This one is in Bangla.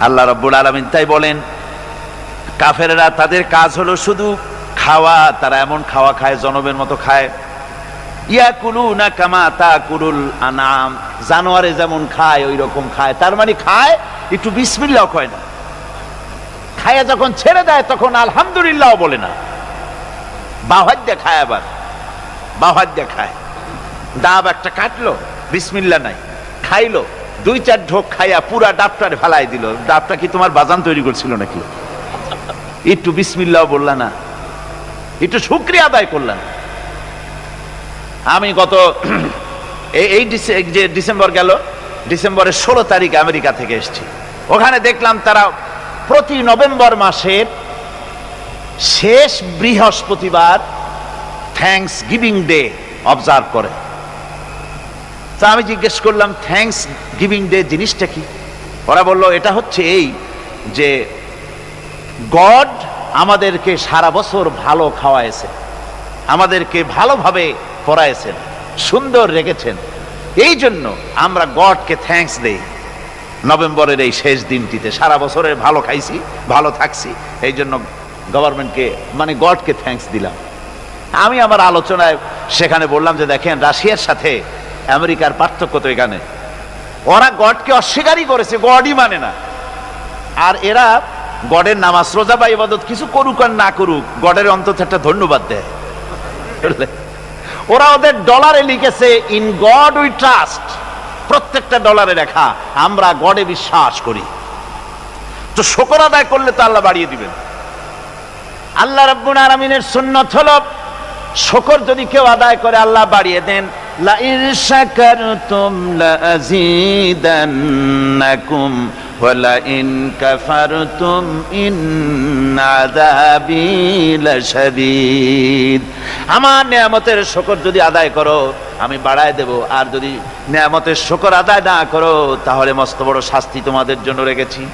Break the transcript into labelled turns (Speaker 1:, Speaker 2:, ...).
Speaker 1: আল্লাহ রব্বুল আলমিন তাই বলেন, কাফেরেরা তাদের কাজ হলো শুধু খাওয়া, তারা এমন খাওয়া খায় জনবের মতো খায়। ইয়া কুলু না কামা তা কুরুল আনাম জানোয়ারে যেমন খায় ওই রকম খায়। তার মানে খায়, একটু বিসমিল্লাহ কয় না। খায়া যখন ছেড়ে দেয়, তখন আলহামদুলিল্লাহ বলে না। বাহাদ্যা খায় আবার। বাহাদ্যা খায়। ডাব একটা কাটলো বিসমিল্লা নাই। খাইলো। দুই চার ঢোক খাইয়া পুরা ডাবটারে ফেলাই দিল। ডাবটা কি তোমার বাজান তৈরি করছিল নাকি? একটু বিসমিল্লাহ বললা না। একটু শুক্রিয়া আদায় করলাম আমি গত এই যে ডিসেম্বর গেল, ডিসেম্বরের ষোলো তারিখ আমেরিকা থেকে এসেছি। ওখানে দেখলাম তারা প্রতি নভেম্বর মাসের শেষ বৃহস্পতিবার থ্যাঙ্কস গিভিং ডে অবজার্ভ করে। তা আমি জিজ্ঞেস করলাম থ্যাঙ্কস গিভিং ডে জিনিসটা কি? ওরা বলল, এটা হচ্ছে এই যে গড আমাদেরকে সারা বছর ভালো খাওয়াইছে আমাদেরকে ভালোভাবে পড়াইছেন সুন্দর রেখেছেন। এই জন্য আমরা গডকে থ্যাঙ্কস দেই। নভেম্বরের এই শেষ দিনটিতে সারা বছরের ভালো খাইছি, ভালো থাকছি, এই জন্য গভর্নমেন্টকে মানে গডকে থ্যাঙ্কস দিলাম। আমি আমার আলোচনায় সেখানে বললাম যে, দেখেন, রাশিয়ার সাথে আমেরিকার পার্থক্য তো এখানে। ওরা গডকে অস্বীকারই করেছে, গডই মানে না। আর এরা গডের নামাজ, রোজা বা ইবাদত কিছু করুক আর না করুক, গডের অন্তত একটা ধন্যবাদ দেয়। ওরা ওদের ডলারে লিখেছে, ইন গড উই ট্রাস্ট। প্রত্যেকটা ডলারে লেখা, আমরা গডে বিশ্বাস করি। তো শকর আদায় করলে তো আল্লাহ বাড়িয়ে দিবেন। আল্লাহ রাব্বুল আলামিনের সুন্নত হলো, শকর যদি কেউ আদায় করে, আল্লাহ বাড়িয়ে দেন। লা আযীদান্নাকুম ওয়া লা ইন ইন আযাবি লাশাদীদ। আমার নিয়ামতের শকর যদি আদায় করো, আমি বাড়ায় দেব। আর যদি নিয়ামতের শকর আদায় না করো, তাহলে মস্ত বড় শাস্তি তোমাদের জন্য রেখেছি।